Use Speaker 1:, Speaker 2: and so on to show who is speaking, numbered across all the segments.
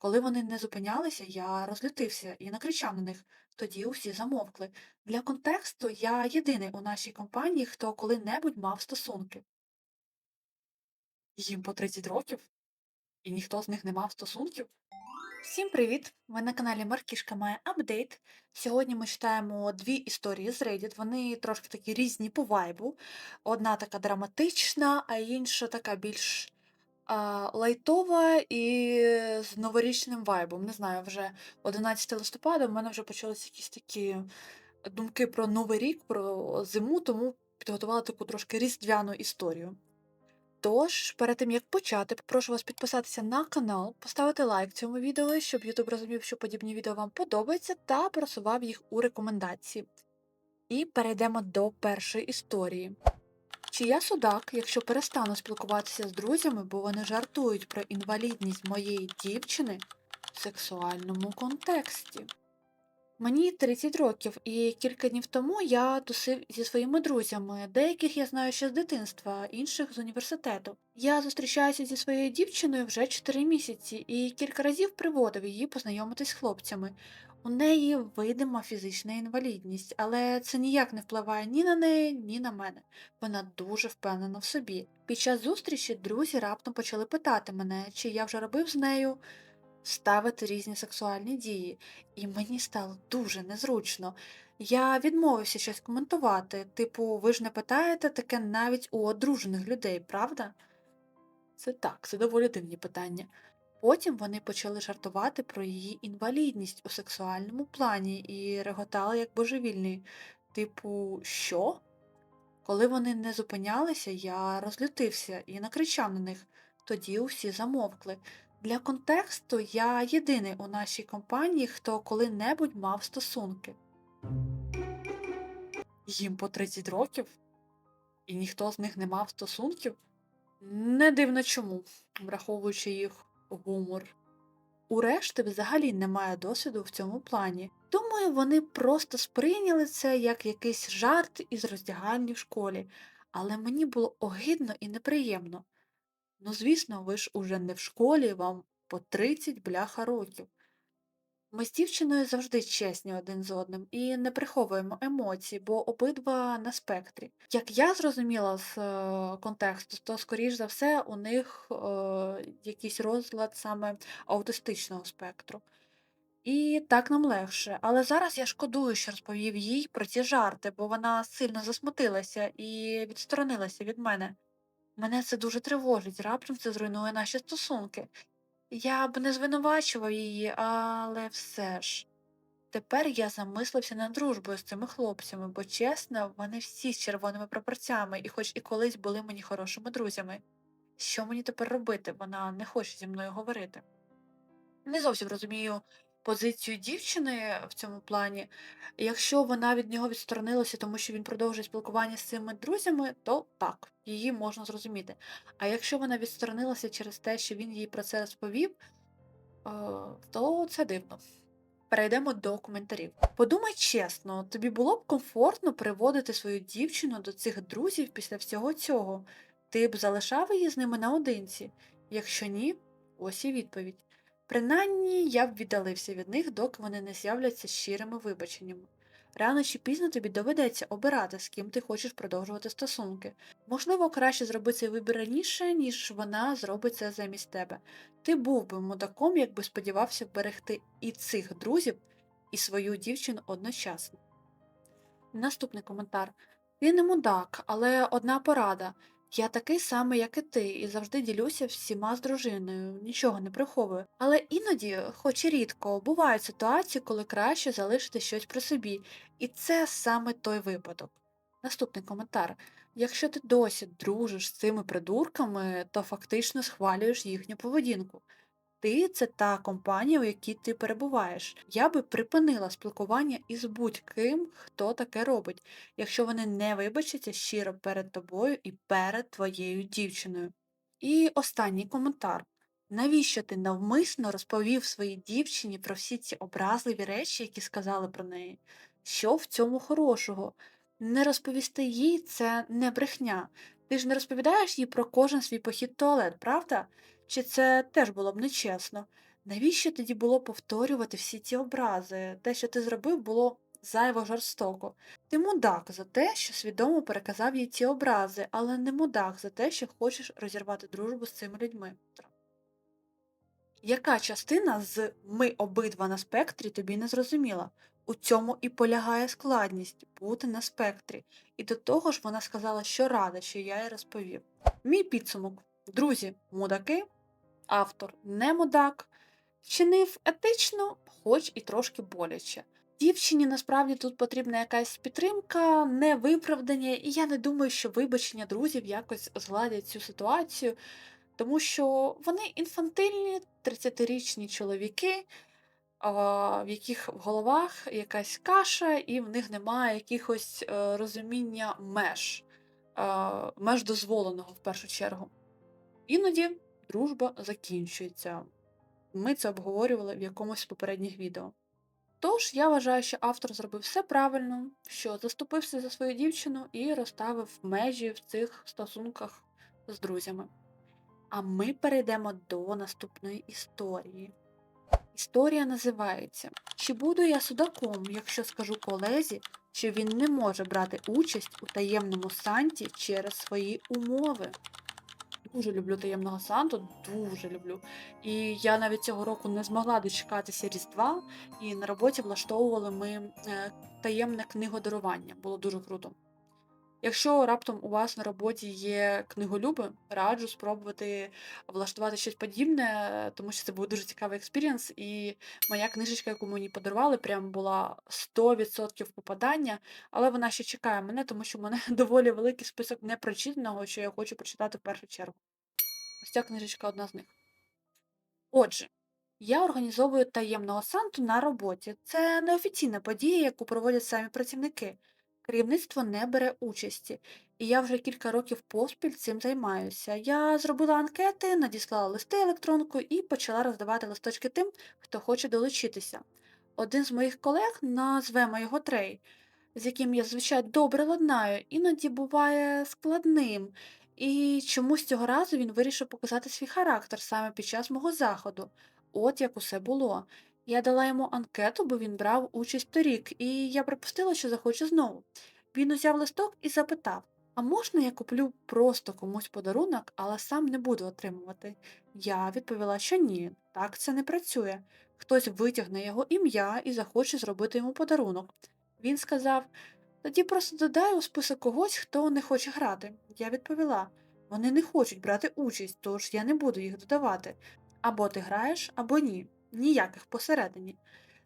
Speaker 1: Коли вони не зупинялися, я розлютився і накричав на них. Тоді усі замовкли. Для контексту я єдиний у нашій компанії, хто коли-небудь мав стосунки. Їм по 30 років, і ніхто з них не мав стосунків. Всім привіт! Ви на каналі Маркішка має апдейт. Сьогодні ми читаємо дві історії з Reddit. Вони трошки такі різні по вайбу. Одна така драматична, а інша така більш лайтова і з новорічним вайбом. Не знаю, вже 11 листопада в мене вже почалися якісь такі думки про Новий рік, про зиму, тому підготувала таку трошки різдвяну історію. Тож, перед тим як почати, попрошу вас підписатися на канал, поставити лайк цьому відео, щоб YouTube розумів, що подібні відео вам подобаються, та просував їх у рекомендації. І перейдемо до першої історії. Чи я судак, якщо перестану спілкуватися з друзями, бо вони жартують про інвалідність моєї дівчини в сексуальному контексті? Мені 30 років, і кілька днів тому я тусив зі своїми друзями. Деяких я знаю ще з дитинства, інших з університету. Я зустрічаюся зі своєю дівчиною вже 4 місяці і кілька разів приводив її познайомитись з хлопцями. У неї видима фізична інвалідність, але це ніяк не впливає ні на неї, ні на мене. Вона дуже впевнена в собі. Під час зустрічі друзі раптом почали питати мене, чи я вже робив з нею ставити різні сексуальні дії, і мені стало дуже незручно. Я відмовився щось коментувати, типу, ви ж не питаєте таке навіть у одружених людей, правда? Це так, це доволі дивні питання. Потім вони почали жартувати про її інвалідність у сексуальному плані і реготали як божевільні. Типу, що? Коли вони не зупинялися, я розлютився і накричав на них. Тоді усі замовкли. Для контексту я єдиний у нашій компанії, хто коли-небудь мав стосунки. Їм по 30 років, і ніхто з них не мав стосунків? Не дивно чому, враховуючи їх гумор. У решти взагалі немає досвіду в цьому плані. Думаю, вони просто сприйняли це як якийсь жарт із роздягальні в школі, але мені було огидно і неприємно. Ну, звісно, ви ж уже не в школі, вам по 30 бляха років. Ми з дівчиною завжди чесні один з одним і не приховуємо емоцій, бо обидва на спектрі. Як я зрозуміла з е, контексту, то, скоріш за все, у них е, якийсь розлад саме аутистичного спектру. І так нам легше. Але зараз я шкодую, що розповів їй про ці жарти, бо вона сильно засмутилася і відсторонилася від мене. Мене це дуже тривожить, раптом це зруйнує наші стосунки. Я б не звинувачував її, але все ж. Тепер я замислився над дружбою з цими хлопцями, бо чесно, вони всі з червоними прапорцями і хоч і колись були мені хорошими друзями. Що мені тепер робити? Вона не хоче зі мною говорити. Не зовсім розумію позицію дівчини в цьому плані. Якщо вона від нього відсторонилася, тому що він продовжує спілкування з цими друзями, то так, її можна зрозуміти. А якщо вона відсторонилася через те, що він їй про це розповів, е, то це дивно. Перейдемо до коментарів. Подумай чесно, тобі було б комфортно приводити свою дівчину до цих друзів після всього цього. Ти б залишав її з ними наодинці? Якщо ні, ось і відповідь. Принаймні я б віддалився від них, доки вони не з'являться щирими вибаченнями. Рано чи пізно тобі доведеться обирати, з ким ти хочеш продовжувати стосунки. Можливо, краще зробити цей вибір раніше, ніж вона зробить це замість тебе. Ти був би мудаком, якби сподівався вберегти і цих друзів, і свою дівчину одночасно. Наступний коментар. Він не мудак, але одна порада. Я такий самий, як і ти, і завжди ділюся всіма з дружиною, нічого не приховую. Але іноді, хоч і рідко, бувають ситуації, коли краще залишити щось при собі, і це саме той випадок. Наступний коментар. Якщо ти досі дружиш з цими придурками, то фактично схвалюєш їхню поведінку. Ти це та компанія, у якій ти перебуваєш. Я би припинила спілкування із будь-ким, хто таке робить, якщо вони не вибачаться щиро перед тобою і перед твоєю дівчиною. І останній коментар. Навіщо ти навмисно розповів своїй дівчині про всі ці образливі речі, які сказали про неї? Що в цьому хорошого? Не розповісти їй це не брехня. Ти ж не розповідаєш їй про кожен свій похід туалет, правда? Чи це теж було б нечесно? Навіщо тоді було повторювати всі ці образи? Те, що ти зробив, було зайво жорстоко. Ти мудак за те, що свідомо переказав їй ці образи, але не мудак за те, що хочеш розірвати дружбу з цими людьми. Яка частина з ми обидва на спектрі тобі не зрозуміла? У цьому і полягає складність бути на спектрі. І до того ж вона сказала, що рада, що я їй розповів. Мій підсумок. Друзі, мудаки, автор не мудак, чинив етично, хоч і трошки боляче. Дівчині насправді тут потрібна якась підтримка, не виправдання, і я не думаю, що вибачення друзів якось згладять цю ситуацію, тому що вони інфантильні 30-річні чоловіки, в яких в головах якась каша, і в них немає якихось е, розуміння меж, е, меж дозволеного в першу чергу. Іноді дружба закінчується. Ми це обговорювали в якомусь з попередніх відео. Тож я вважаю, що автор зробив все правильно, що заступився за свою дівчину і розставив межі в цих стосунках з друзями. А ми перейдемо до наступної історії. Історія називається Чи буду я судаком, якщо скажу колезі, що він не може брати участь у таємному санті через свої умови? Дуже люблю таємного Санту, дуже люблю. І я навіть цього року не змогла дочекатися Різдва, і на роботі влаштовували ми е, таємне книгодарування. Було дуже круто. Якщо раптом у вас на роботі є книголюби, раджу спробувати влаштувати щось подібне, тому що це був дуже цікавий експірієнс. І моя книжечка, яку мені подарували, прям була 100% попадання, але вона ще чекає мене, тому що в мене доволі великий список непрочитаного, що я хочу прочитати в першу чергу. Ось ця книжечка одна з них. Отже, я організовую таємного санту на роботі. Це неофіційна подія, яку проводять самі працівники. Керівництво не бере участі, і я вже кілька років поспіль цим займаюся. Я зробила анкети, надіслала листи електронкою і почала роздавати листочки тим, хто хоче долучитися. Один з моїх колег, назвемо його Трей, з яким я, звичайно, добре ладнаю, іноді буває складним, і чомусь цього разу він вирішив показати свій характер саме під час мого заходу. От як усе було. Я дала йому анкету, бо він брав участь торік, і я припустила, що захоче знову. Він узяв листок і запитав А можна я куплю просто комусь подарунок, але сам не буду отримувати? Я відповіла, що ні, так це не працює. Хтось витягне його ім'я і захоче зробити йому подарунок. Він сказав тоді просто додай у список когось, хто не хоче грати. Я відповіла вони не хочуть брати участь, тож я не буду їх додавати. Або ти граєш, або ні ніяких посередині.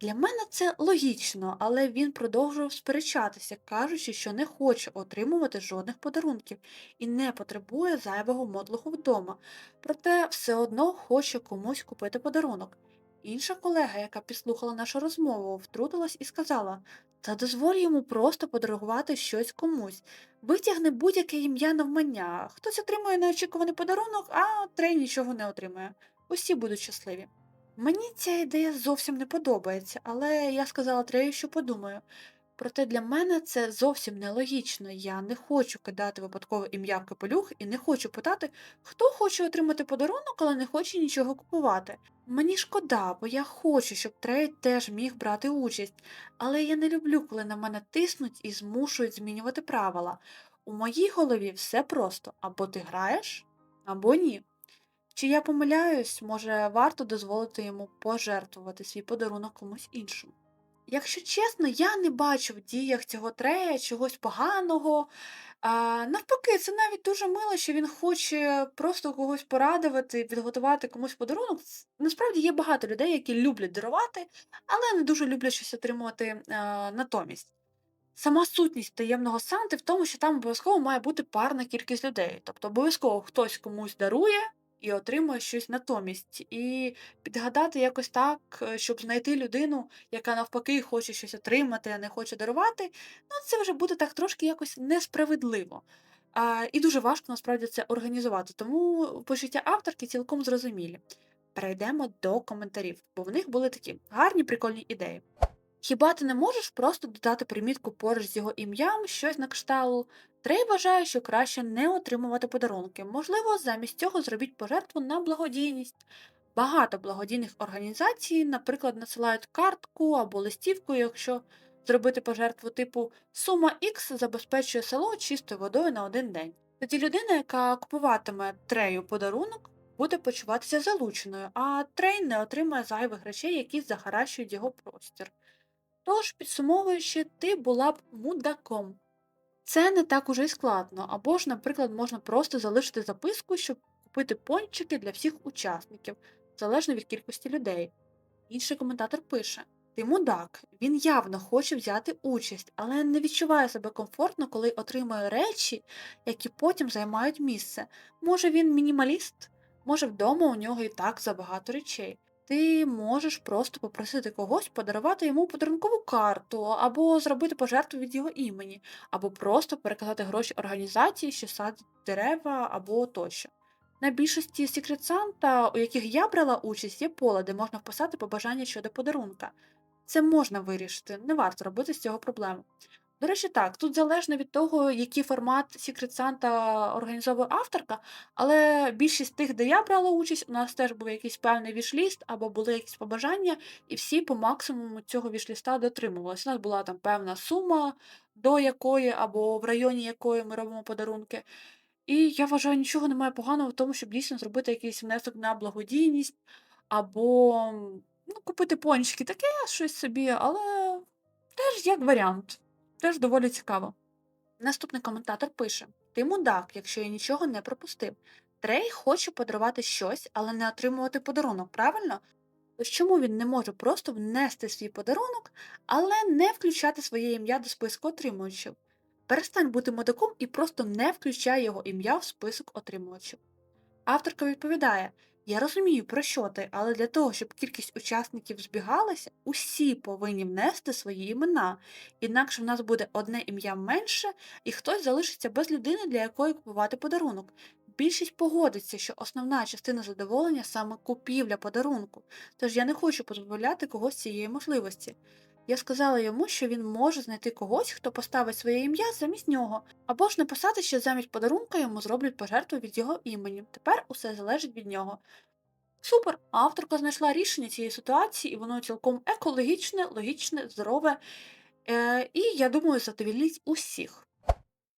Speaker 1: Для мене це логічно, але він продовжував сперечатися, кажучи, що не хоче отримувати жодних подарунків і не потребує зайвого мотлуху вдома, проте все одно хоче комусь купити подарунок. Інша колега, яка підслухала нашу розмову, втрутилась і сказала та дозволь йому просто подарувати щось комусь, витягне будь-яке ім'я навмання. Хтось отримує неочікуваний подарунок, а трей нічого не отримує. Усі будуть щасливі. Мені ця ідея зовсім не подобається, але я сказала Трею, що подумаю. Проте для мене це зовсім нелогічно. Я не хочу кидати випадкове ім'я в капелюх і не хочу питати, хто хоче отримати подарунок, але не хоче нічого купувати. Мені шкода, бо я хочу, щоб Трей теж міг брати участь, але я не люблю, коли на мене тиснуть і змушують змінювати правила. У моїй голові все просто або ти граєш, або ні. Чи я помиляюсь, може, варто дозволити йому пожертвувати свій подарунок комусь іншому. Якщо чесно, я не бачу в діях цього трея чогось поганого. А, Навпаки, це навіть дуже мило, що він хоче просто когось порадувати, підготувати комусь подарунок. Насправді є багато людей, які люблять дарувати, але не дуже люблять щось отримувати а, натомість. Сама сутність таємного санти в тому, що там обов'язково має бути парна кількість людей. Тобто обов'язково хтось комусь дарує, і отримує щось натомість. І підгадати якось так, е, щоб знайти людину, яка навпаки хоче щось отримати, а не хоче дарувати, ну це вже буде так трошки якось несправедливо. А, І дуже важко насправді це організувати. Тому почуття авторки цілком зрозумілі. Перейдемо до коментарів, бо в них були такі гарні прикольні ідеї. Хіба ти не можеш просто додати примітку поруч з його ім'ям щось на кшталт Трей вважає, що краще не отримувати подарунки. Можливо, замість цього зробіть пожертву на благодійність. Багато благодійних організацій, наприклад, надсилають картку або листівку, якщо зробити пожертву типу сума X забезпечує село чистою водою на один день. Тоді людина, яка купуватиме трею подарунок, буде почуватися залученою, а трей не отримає зайвих речей, які захаращують його простір. Тож, підсумовуючи, ти була б мудаком. Це не так уже й складно, або ж, наприклад, можна просто залишити записку, щоб купити пончики для всіх учасників, залежно від кількості людей. Інший коментатор пише: Ти мудак, він явно хоче взяти участь, але не відчуває себе комфортно, коли отримує речі, які потім займають місце. Може він мінімаліст? Може вдома у нього і так забагато речей. Ти можеш просто попросити когось подарувати йому подарункову карту, або зробити пожертву від його імені, або просто переказати гроші організації, що садять дерева або тощо. На більшості Secret Santa, у яких я брала участь, є поле, де можна вписати побажання щодо подарунка. Це можна вирішити, не варто робити з цього проблему. До речі, так, тут залежно від того, який формат Secret Santa організовує авторка, але більшість тих, де я брала участь, у нас теж був якийсь певний вішліст або були якісь побажання, і всі по максимуму цього вішліста дотримувалися. У нас була там певна сума, до якої або в районі якої ми робимо подарунки. І я вважаю, нічого немає поганого в тому, щоб дійсно зробити якийсь внесок на благодійність, або ну, купити пончики, таке щось собі, але теж як варіант. Теж доволі цікаво. Наступний коментатор пише: Ти мудак, якщо я нічого не пропустив. Трей хоче подарувати щось, але не отримувати подарунок, правильно? Тож чому він не може просто внести свій подарунок, але не включати своє ім'я до списку отримувачів? Перестань бути мудаком і просто не включай його ім'я в список отримувачів. Авторка відповідає: Я розумію, про що ти, але для того, щоб кількість учасників збігалася, усі повинні внести свої імена, інакше в нас буде одне ім'я менше, і хтось залишиться без людини, для якої купувати подарунок. Більшість погодиться, що основна частина задоволення саме купівля подарунку, тож я не хочу позбавляти когось цієї можливості. Я сказала йому, що він може знайти когось, хто поставить своє ім'я замість нього, або ж написати, що замість подарунка йому зроблять пожертву від його імені. Тепер усе залежить від нього. Супер! Авторка знайшла рішення цієї ситуації, і воно цілком екологічне, логічне, здорове, е, і я думаю, задовільнить усіх.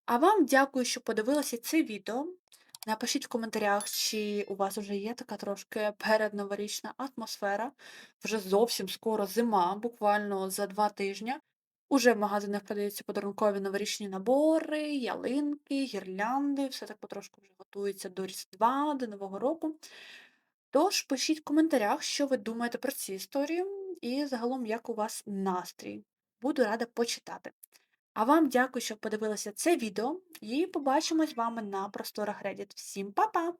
Speaker 1: А вам дякую, що подивилися це відео. Напишіть в коментарях, чи у вас вже є така трошки передноворічна атмосфера. Вже зовсім скоро зима, буквально за два тижні. Уже в магазинах продаються подарункові новорічні набори, ялинки, гірлянди, все так потрошку вже готується до Різдва, до Нового року. Тож пишіть в коментарях, що ви думаєте про ці історії, і загалом, як у вас настрій. Буду рада почитати. А вам дякую, що подивилися це відео, і побачимось з вами на просторах Reddit. Всім па-па!